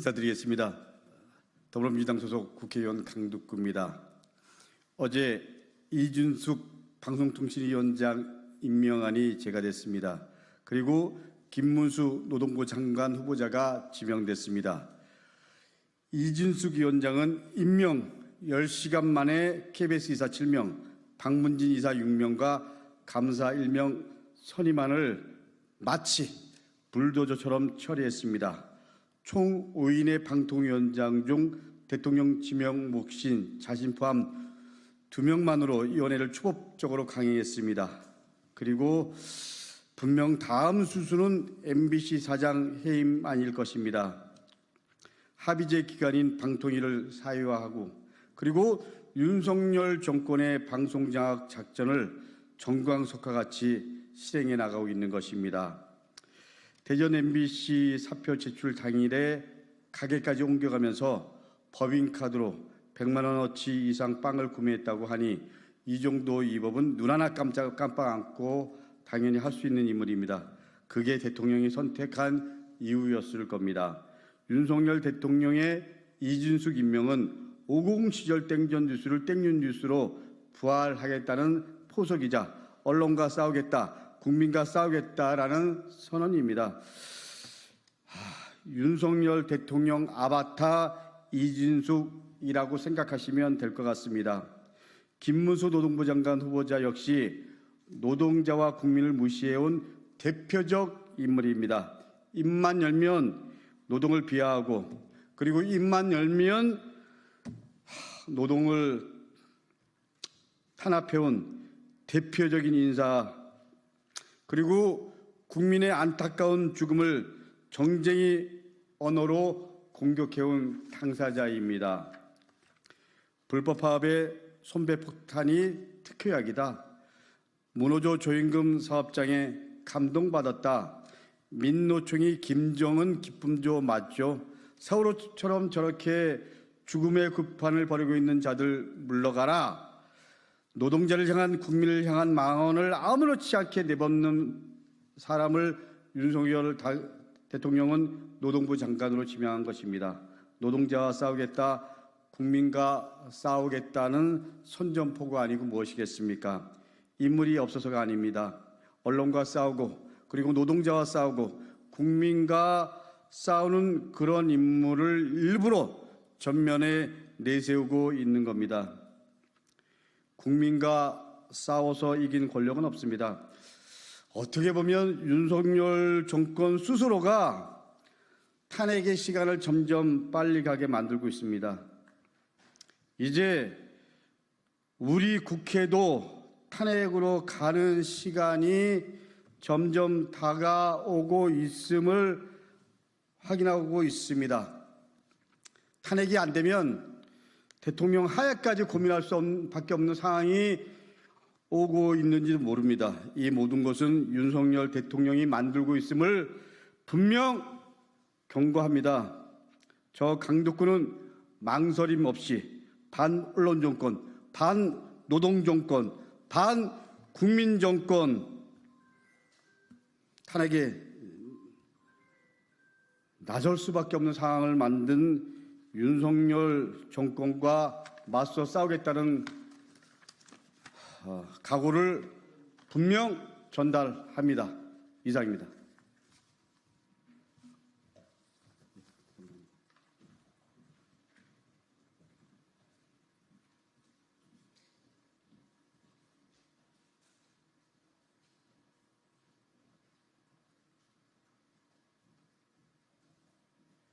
인사드리겠습니다. 더불어민주당 소속 국회의원 강두구입니다. 어제 이준숙 방송통신위원장 임명안이 제가됐습니다. 그리고 김문수 노동부 장관 후보자가 지명됐습니다. 이준숙 위원장은 임명 10시간 만에 KBS 이사 7명, 박문진 이사 6명과 감사 1명 선임안을 마치 불도저처럼 처리했습니다. 총 5인의 방통위원장 중 대통령 지명 몫인 자신 포함 2명만으로 위원회를 초법적으로 강행했습니다. 그리고 분명 다음 수순은 MBC 사장 해임 아닐 것입니다. 합의제 기관인 방통위를 사유화하고 그리고 윤석열 정권의 방송장악 작전을 정광석과 같이 실행해 나가고 있는 것입니다. 대전 MBC 사표 제출 당일에 가게까지 옮겨가면서 법인카드로 100만 원어치 이상 빵을 구매했다고 하니 이 정도 위법은 눈 하나 깜짝 깜빡 않고 당연히 할 수 있는 인물입니다. 그게 대통령이 선택한 이유였을 겁니다. 윤석열 대통령의 이준숙 임명은 50 시절 땡전 뉴스를 땡윤 뉴스로 부활하겠다는 포석이자 언론과 싸우겠다, 국민과 싸우겠다라는 선언입니다. 하, 윤석열 대통령 아바타 이진숙이라고 생각하시면 될 것 같습니다. 김문수 노동부 장관 후보자 역시 노동자와 국민을 무시해온 대표적 인물입니다. 입만 열면 노동을 비하하고 그리고 입만 열면 노동을 탄압해온 대표적인 인사 그리고 국민의 안타까운 죽음을 정쟁이 언어로 공격해온 당사자입니다. 불법 파업의 손배폭탄이 특효약이다. 문호조 조임금 사업장에 감동받았다. 민노총이 김정은 기쁨조 맞죠. 세월호처럼 저렇게 죽음의 급판을 벌이고 있는 자들 물러가라. 노동자를 향한 국민을 향한 망언을 아무렇지 않게 내뱉는 사람을 윤석열 다- 대통령은 노동부 장관으로 지명한 것입니다. 노동자와 싸우겠다, 국민과 싸우겠다는 선전포가 아니고 무엇이겠습니까? 인물이 없어서가 아닙니다. 언론과 싸우고 그리고 노동자와 싸우고 국민과 싸우는 그런 인물을 일부러 전면에 내세우고 있는 겁니다. 국민과 싸워서 이긴 권력은 없습니다. 어떻게 보면 윤석열 정권 스스로가 탄핵의 시간을 점점 빨리 가게 만들고 있습니다. 이제 우리 국회도 탄핵으로 가는 시간이 점점 다가오고 있음을 확인하고 있습니다. 탄핵이 안 되면 대통령 하야까지 고민할 수 없는, 밖에 없는 상황이 오고 있는지도 모릅니다. 이 모든 것은 윤석열 대통령이 만들고 있음을 분명 경고합니다. 저 강덕구는 망설임 없이 반 언론 정권, 반 노동 정권, 반 국민 정권 탄핵에 나설 수밖에 없는 상황을 만든 윤석열 정권과 맞서 싸우겠다는 어, 각오를 분명 전달합니다. 이상입니다.